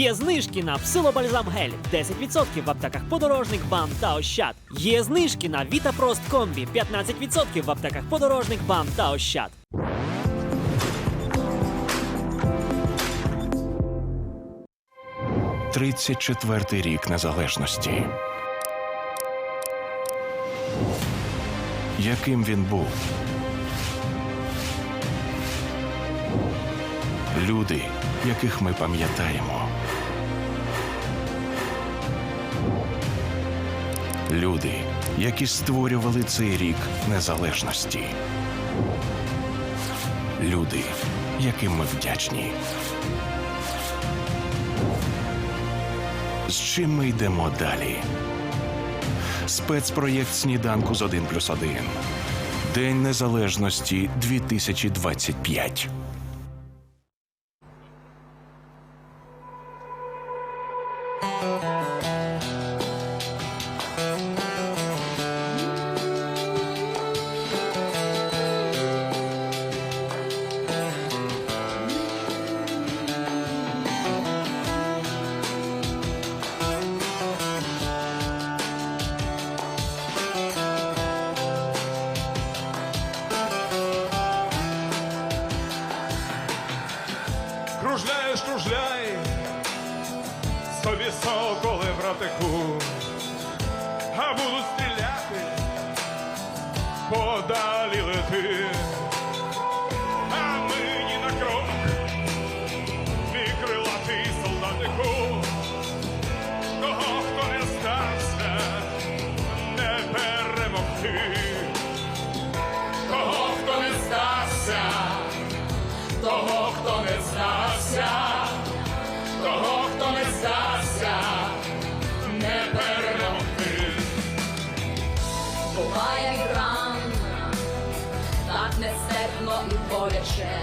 Є знижки на псилобальзам гель 10% в аптеках подорожник, бам та ощад. Є знижки на Вітапрост комбі 15% в аптеках подорожник, бам та ощад. – 34-й рік незалежності. Яким він був? Люди, яких ми пам'ятаємо. Люди, які створювали цей рік незалежності. Люди, яким ми вдячні. З чим ми йдемо далі? Спецпроєкт сніданку з 1 плюс 1. День Незалежності 2025. Кружляєш, боляче,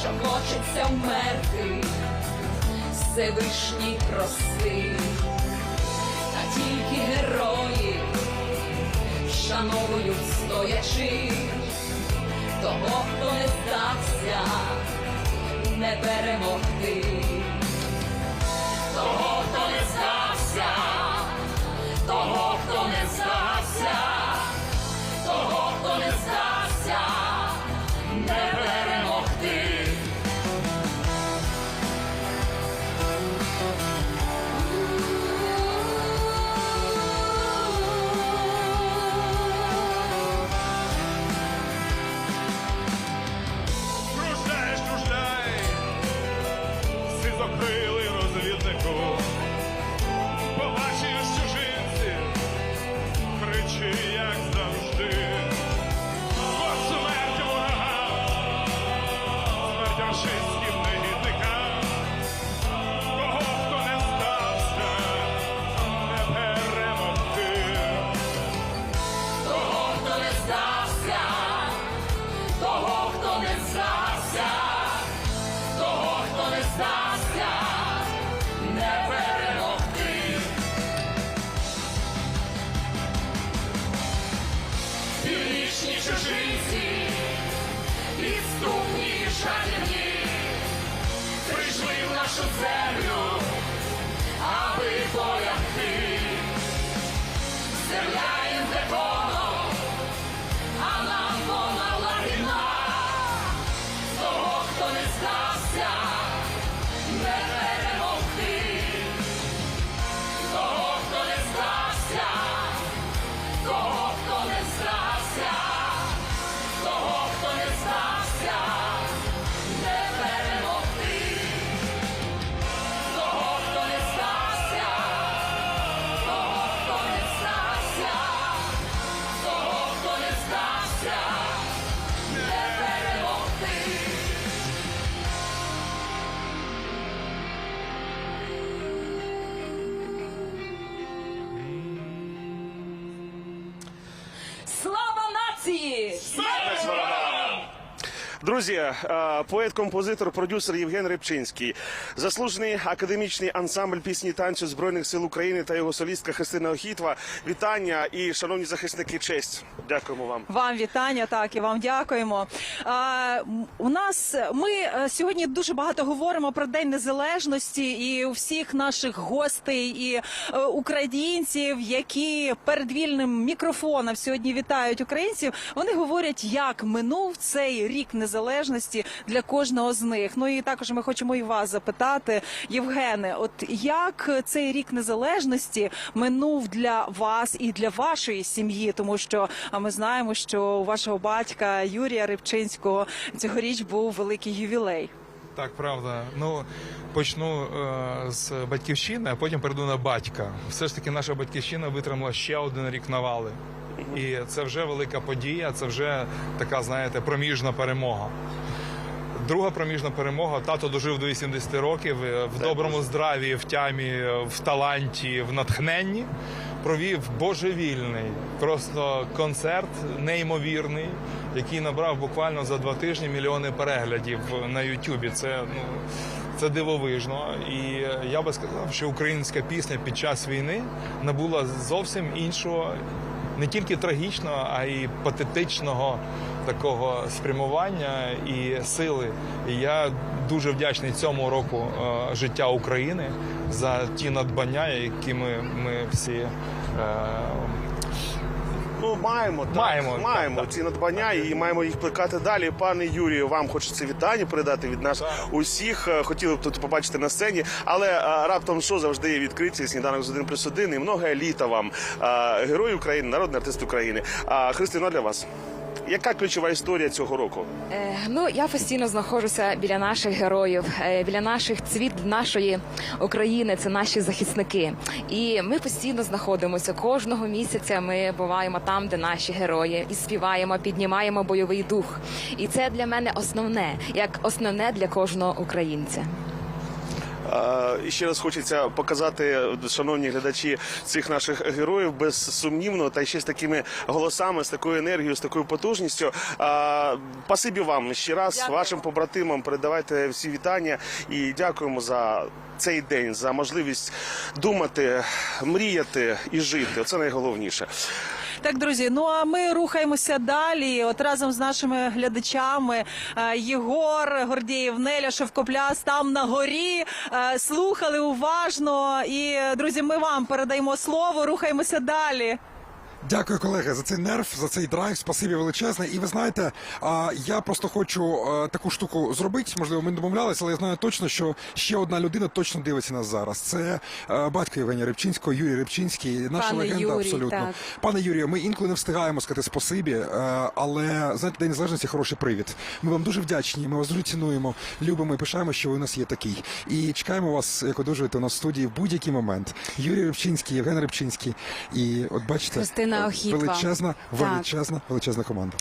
що хочеться вмерти, Всевишній прости, та тільки герої вшановують стоячи, того, хто не здався, не перемогти, того, хто не здався Social Fair. kids. Друзі, е, поет, композитор, продюсер Євген Рибчинський, заслужений академічний ансамбль пісні танцю збройних сил України та його солістка Христина Охітва. Вітання і шановні захисники, честь. Дякуємо вам. Вам вітання, так і вам дякуємо. А, у нас ми е, сьогодні дуже багато говоримо про День Незалежності і у всіх наших гостей і е, українців, які перед вільним мікрофоном сьогодні вітають українців. Вони говорять, як минув цей рік незалежності для кожного з них. Ну і також ми хочемо і вас запитати, Євгене, от як цей рік незалежності минув для вас і для вашої сім'ї, тому що ми знаємо, що у вашого батька Юрія Рибчинського цьогоріч був великий ювілей. Так, правда. Ну почну е, з батьківщини, а потім перейду на батька. Все ж таки, наша батьківщина витримала ще один рік навали. І це вже велика подія, це вже така, знаєте, проміжна перемога. Друга проміжна перемога. Тато дожив до 80 років е, в доброму здраві, в тямі, е, в таланті, в натхненні. Провів божевільний просто концерт неймовірний, який набрав буквально за два тижні мільйони переглядів на Ютубі. Це ну це дивовижно. І я би сказав, що українська пісня під час війни набула зовсім іншого, не тільки трагічного, а й патетичного такого спрямування і сили. І я дуже вдячний цьому року е, життя України за ті надбання, які ми, всі. Е, Ну, маємо, так, Маємо, маємо так, так. ці надбання і маємо їх плекати далі. Пане Юрію, вам хочеться вітання передати від нас усіх. Е, Хотіли б тут побачити на сцені, але а, раптом що завжди є відкриті сніданок з 1 плюс 1 і много літа вам. А, Герой України, народний артист України. А Христина для вас. Яка ключова історія цього року? Е, ну я постійно знаходжуся біля наших героїв, е, біля наших цвіт нашої України. Це наші захисники. І ми постійно знаходимося кожного місяця. Ми буваємо там, де наші герої, і співаємо, піднімаємо бойовий дух. І це для мене основне, як основне для кожного українця. І ще раз хочеться показати, шановні глядачі, цих наших героїв безсумнівно, та ще з такими голосами, з такою енергією, з такою потужністю. Пасибі вам ще раз, Дякую. вашим побратимам передавайте всі вітання і дякуємо за цей день, за можливість думати, мріяти і жити. Це найголовніше. Так, друзі, ну а ми рухаємося далі. От разом з нашими глядачами е, Єгор Гордієв, Неля Шевкопляс там на горі е, слухали уважно. І друзі, ми вам передаємо слово. Рухаємося далі. Дякую, колеги, за цей нерв, за цей драйв. Спасибі величезне. І ви знаєте, я просто хочу таку штуку зробити. Можливо, ми не домовлялися, але я знаю точно, що ще одна людина точно дивиться нас зараз. Це батько Євгенія Рибчинського, Юрій Рибчинський, наша Пане легенда. Юрій, абсолютно, так. пане Юрію. Ми інколи не встигаємо сказати спасибі, але знаєте, день незалежності хороший привід. Ми вам дуже вдячні. Ми вас дуже цінуємо, любимо і пишаємо, що ви у нас є такий. І чекаємо вас, як одужуєте у нас в студії в будь-який момент. Юрій Рибчинський, Євген Рибчинський. І от бачите, Христина. Величезна, величезна, величезна команда.